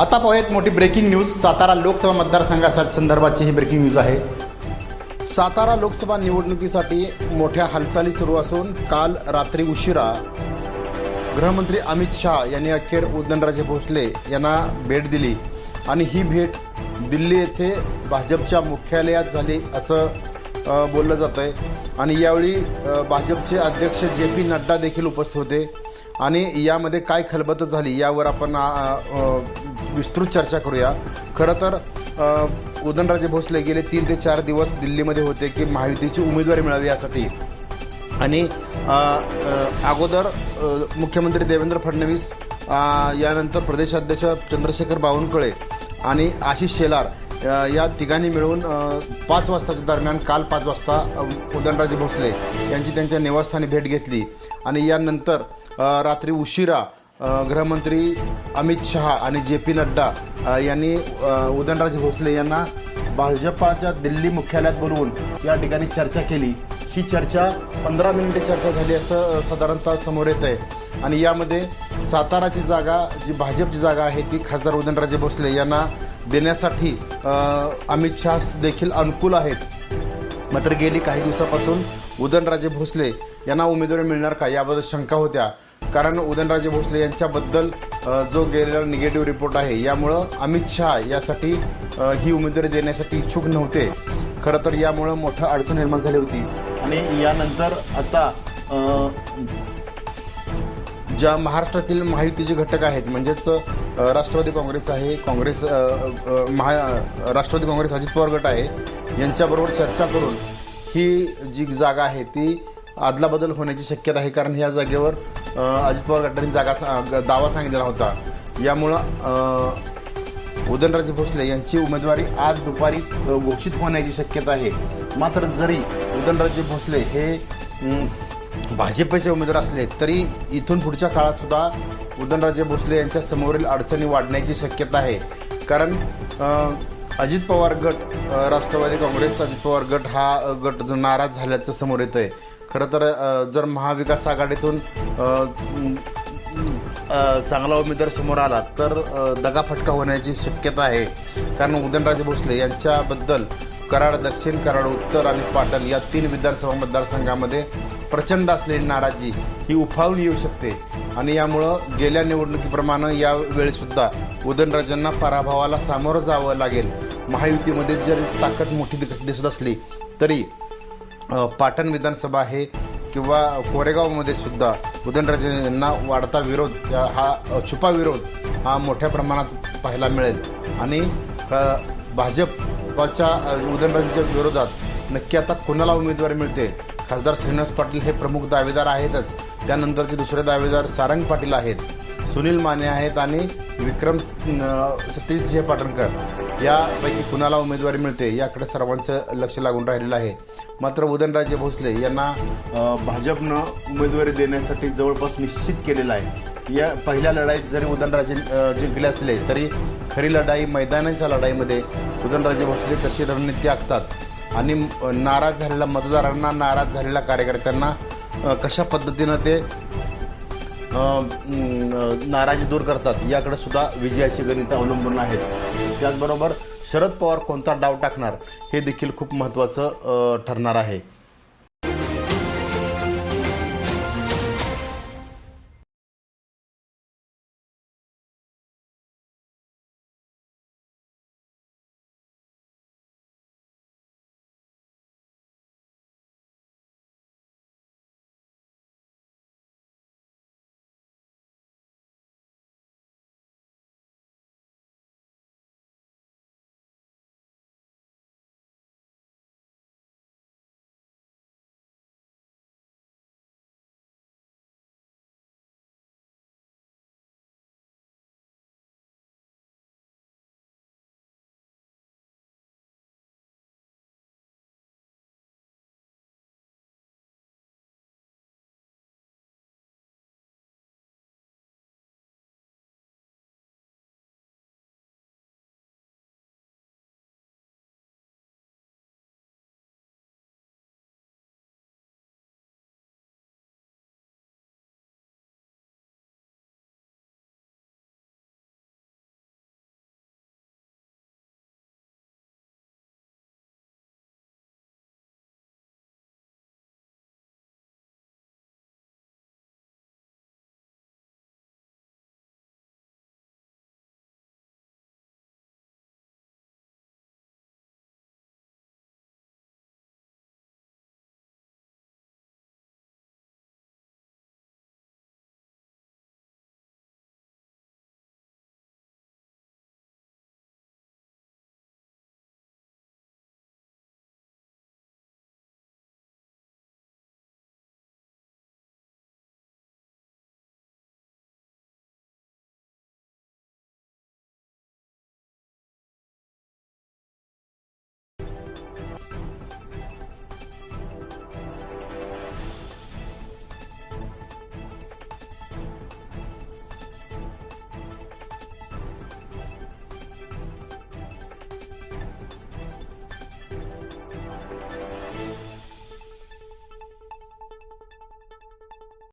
आता पाहूयात मोठी ब्रेकिंग न्यूज सातारा लोकसभा मतदारसंघासंदर्भाची ही ब्रेकिंग न्यूज आहे. सातारा लोकसभा निवडणुकीसाठी मोठ्या हालचाली सुरू असून काल रात्री उशिरा गृहमंत्री अमित शहा यांनी अखेर उदयनराजे भोसले यांना भेट दिली. आणि ही भेट दिल्ली येथे भाजपच्या मुख्यालयात झाली असं बोललं जातं आहे आणि यावेळी भाजपचे अध्यक्ष जे पी नड्डा देखील उपस्थित होते. आणि यामध्ये काय खलबत झाली यावर आपण विस्तृत चर्चा करूया. खरं तर उदनराजे उदयनराजे भोसले गेले तीन ते चार दिवस दिल्लीमध्ये होते की महायुतीची उमेदवारी मिळावी यासाठी. आणि अगोदर मुख्यमंत्री देवेंद्र फडणवीस यानंतर प्रदेशाध्यक्ष चंद्रशेखर बावनकुळे आणि आशिष शेलार या तिघांनी मिळून पाच वाजताच्या दरम्यान काल पाच वाजता उदनराजे उदयनराजे भोसले यांची त्यांच्या निवासस्थानी भेट घेतली. आणि यानंतर रात्री उशिरा गृहमंत्री अमित शहा आणि जे पी नड्डा यांनी अ, उदयनराजे भोसले यांना भाजपाच्या दिल्ली मुख्यालयात बोलवून या ठिकाणी चर्चा केली. ही चर्चा पंधरा मिनिटे चर्चा झाली असं साधारणतः समोर येत आहे आणि यामध्ये साताराची जागा जी भाजपची जागा आहे ती खासदार उदयनराजे भोसले यांना देण्यासाठी अमित शहा देखील अनुकूल आहेत. मात्र गेली काही दिवसापासून उदयनराजे भोसले यांना उमेदवारी मिळणार का याबद्दल शंका होत्या. कारण उदयनराजे भोसले यांच्याबद्दल जो गेलेला निगेटिव्ह रिपोर्ट आहे यामुळं अमित शहा यासाठी ही उमेदवारी देण्यासाठी इच्छुक नव्हते. खरं तर यामुळं मोठं अडचण निर्माण झाली होती. आणि यानंतर आता ज्या महाराष्ट्रातील महायुतीचे घटक आहेत म्हणजेच राष्ट्रवादी काँग्रेस आहे काँग्रेस महा राष्ट्रवादी काँग्रेस अजित पवार गट आहे यांच्याबरोबर चर्चा करून ही जी जागा आहे ती अदलाबदल होण्याची शक्यता आहे कारण ह्या जागेवर अजित पवार गटांनी जागा सा- दावा सांगितलेला होता. यामुळं उदयनराजे भोसले यांची उमेदवारी आज दुपारी घोषित होण्याची शक्यता आहे. मात्र जरी उदयनराजे भोसले हे भाजपचे उमेदवार असले तरी इथून पुढच्या काळात सुद्धा उदयनराजे भोसले यांच्या समोरील अडचणी वाढण्याची शक्यता आहे. कारण अजित पवार गट राष्ट्रवादी काँग्रेस अजित पवार गट हा गट जो नाराज झाल्याचं समोर येतं आहे खरं तर जर महाविकास आघाडीतून चांगला उमेदवार समोर आला तर दगाफटका होण्याची शक्यता आहे. कारण उदयनराजे भोसले यांच्याबद्दल कराड दक्षिण कराड उत्तर आणि पाटण या तीन विधानसभा मतदारसंघामध्ये प्रचंड असलेली नाराजी ही उफाळून येऊ शकते. आणि यामुळं गेल्या निवडणुकीप्रमाणे या वेळीसुद्धा उदयनराजेंना पराभवाला सामोरं जावं लागेल. महायुतीमध्ये जर ताकद मोठी दिसत असली तरी पाटण विधानसभा आहे किंवा कोरेगावमध्ये सुद्धा उदयनराजे यांना वाढता विरोध हा छुपा विरोध हा मोठ्या प्रमाणात पाहायला मिळेल. आणि भाजपच्या अ, उदयनराजेंच्या विरोधात नक्की आता कोणाला उमेदवारी मिळते? खासदार श्रीनिवास पाटील हे प्रमुख दावेदार आहेतच. त्यानंतरचे दुसरे दावेदार सारंग पाटील आहेत. सुनील माने आहेत आणि विक्रम सतीश जय पाटणकर. यापैकी कुणाला उमेदवारी मिळते याकडे सर्वांचं लक्ष लागून राहिलेलं आहे. मात्र उदयनराजे भोसले यांना भाजपनं उमेदवारी देण्यासाठी जवळपास निश्चित केलेलं आहे. या पहिल्या लढाईत जरी उदयनराजे जिंकले असले तरी खरी लढाई मैदानाच्या लढाईमध्ये उदयनराजे भोसले कशी रणनीती आखतात आणि नाराज झालेल्या मतदारांना नाराज झालेल्या कार्यकर्त्यांना कशा पद्धतीनं ते नाराजी दूर करतात. याकडे सुद्धा विजयाची गणितं अवलंबून आहेत. त्याचबरोबर शरद पवार कोणता डाव टाकणार हे देखील खूप महत्त्वाचं ठरणार आहे.